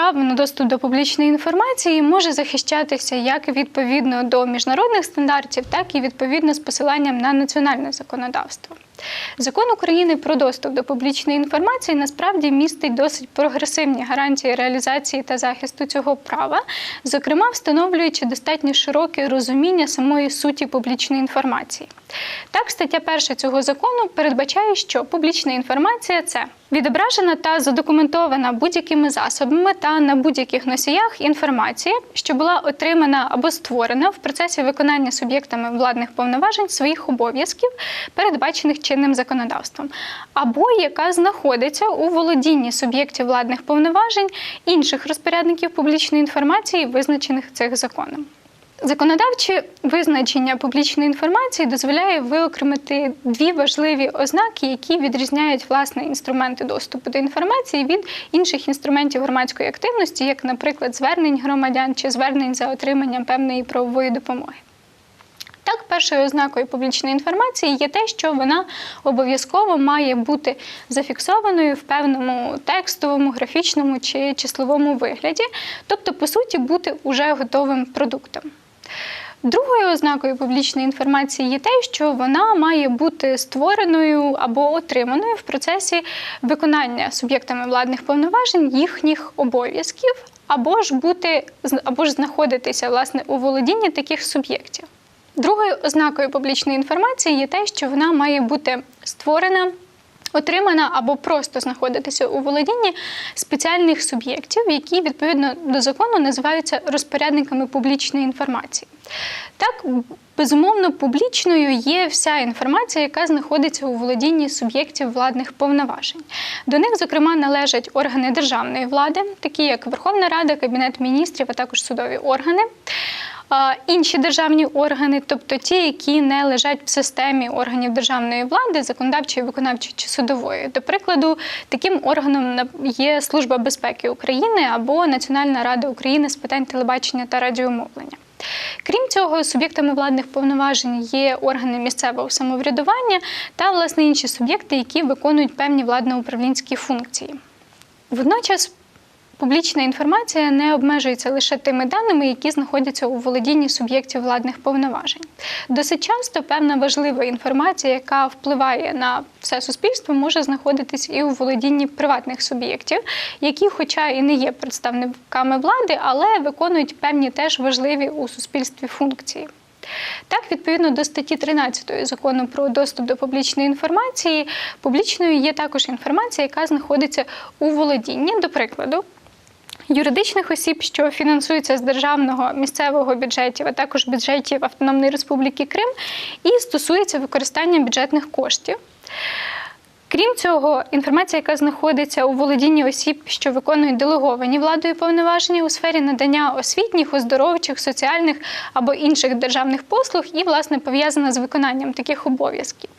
право на доступ до публічної інформації може захищатися як відповідно до міжнародних стандартів, так і відповідно з посиланням на національне законодавство. Закон України про доступ до публічної інформації насправді містить досить прогресивні гарантії реалізації та захисту цього права, зокрема встановлюючи достатньо широке розуміння самої суті публічної інформації. Так, стаття 1 цього закону передбачає, що публічна інформація це відображена та задокументована будь-якими засобами та на будь-яких носіях інформація, що була отримана або створена в процесі виконання суб'єктами владних повноважень своїх обов'язків, передбачених чинним законодавством, або яка знаходиться у володінні суб'єктів владних повноважень інших розпорядників публічної інформації, визначених цих законом. Законодавче визначення публічної інформації дозволяє виокремити дві важливі ознаки, які відрізняють власне інструменти доступу до інформації від інших інструментів громадської активності, як, наприклад, звернень громадян чи звернень за отриманням певної правової допомоги. Так, першою ознакою публічної інформації є те, що вона обов'язково має бути зафіксованою в певному текстовому, графічному чи числовому вигляді, тобто, по суті, бути уже готовим продуктом. Другою ознакою публічної інформації є те, що вона має бути створеною або отриманою в процесі виконання суб'єктами владних повноважень їхніх обов'язків, або ж бути або ж знаходитися власне у володінні таких суб'єктів. Другою ознакою публічної інформації є те, що вона має бути створена. Отримана або просто знаходитися у володінні спеціальних суб'єктів, які відповідно до закону називаються розпорядниками публічної інформації. Так, безумовно, публічною є вся інформація, яка знаходиться у володінні суб'єктів владних повноважень. До них, зокрема, належать органи державної влади, такі як Верховна Рада, Кабінет міністрів, а також судові органи. Інші державні органи, тобто ті, які не лежать в системі органів державної влади, законодавчої, виконавчої чи судової. До прикладу, таким органом є Служба безпеки України або Національна рада України з питань телебачення та радіомовлення. Крім цього, суб'єктами владних повноважень є органи місцевого самоврядування та власне інші суб'єкти, які виконують певні владно-управлінські функції. Водночас Публічна інформація не обмежується лише тими даними, які знаходяться у володінні суб'єктів владних повноважень. Досить часто певна важлива інформація, яка впливає на все суспільство, може знаходитись і у володінні приватних суб'єктів, які, хоча і не є представниками влади, але виконують певні теж важливі у суспільстві функції. Так, відповідно до статті 13 закону про доступ до публічної інформації, публічною є також інформація, яка знаходиться у володінні, до прикладу юридичних осіб, що фінансуються з державного місцевого бюджетів, а також бюджетів Автономної Республіки Крим, і стосується використання бюджетних коштів. Крім цього, інформація, яка знаходиться у володінні осіб, що виконують делеговані владою повноваження у сфері надання освітніх, оздоровчих, соціальних або інших державних послуг, і, власне, пов'язана з виконанням таких обов'язків.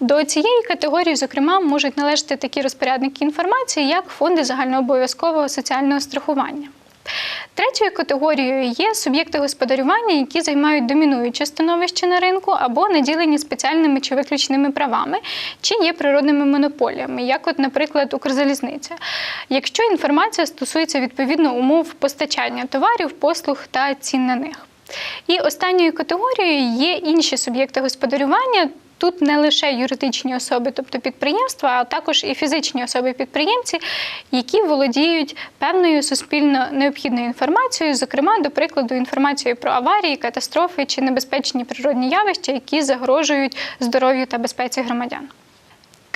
До цієї категорії, зокрема, можуть належати такі розпорядники інформації, як фонди загальнообов'язкового соціального страхування. Третьою категорією є суб'єкти господарювання, які займають домінуюче становище на ринку або наділені спеціальними чи виключними правами, чи є природними монополіями, як, от, наприклад, Укрзалізниця. Якщо інформація стосується відповідно умов постачання товарів, послуг та цін на них. І останньою категорією є інші суб'єкти господарювання. Тут не лише юридичні особи, тобто підприємства, а також і фізичні особи-підприємці, які володіють певною суспільно необхідною інформацією, зокрема, до прикладу, інформацією про аварії, катастрофи чи небезпечні природні явища, які загрожують здоров'ю та безпеці громадян.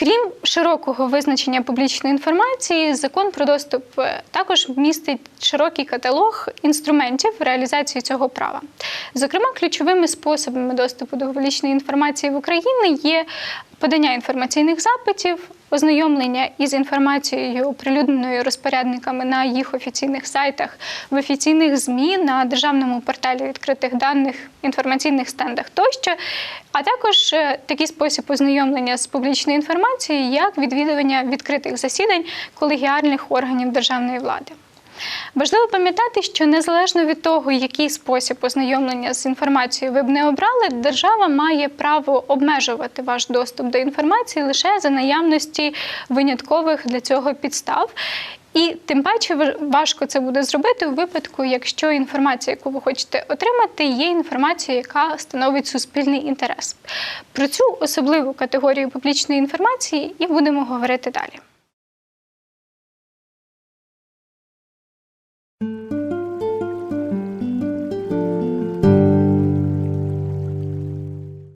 Крім широкого визначення публічної інформації, закон про доступ е, також містить широкий каталог інструментів реалізації цього права. Зокрема, ключовими способами доступу до публічної інформації в Україні є подання інформаційних запитів, ознайомлення із інформацією, оприлюдненою розпорядниками на їх офіційних сайтах, в офіційних ЗМІ, на державному порталі відкритих даних, інформаційних стендах тощо, а також е, такий спосіб ознайомлення з публічною інформацією, як відвідування відкритих засідань колегіальних органів державної влади. Важливо пам'ятати, що незалежно від того, який спосіб ознайомлення з інформацією ви б не обрали, держава має право обмежувати ваш доступ до інформації лише за наявності виняткових для цього підстав. І тим паче важко це буде зробити у випадку, якщо інформація, яку ви хочете отримати, є інформацією, яка становить суспільний інтерес. Про цю особливу категорію публічної інформації і будемо говорити далі.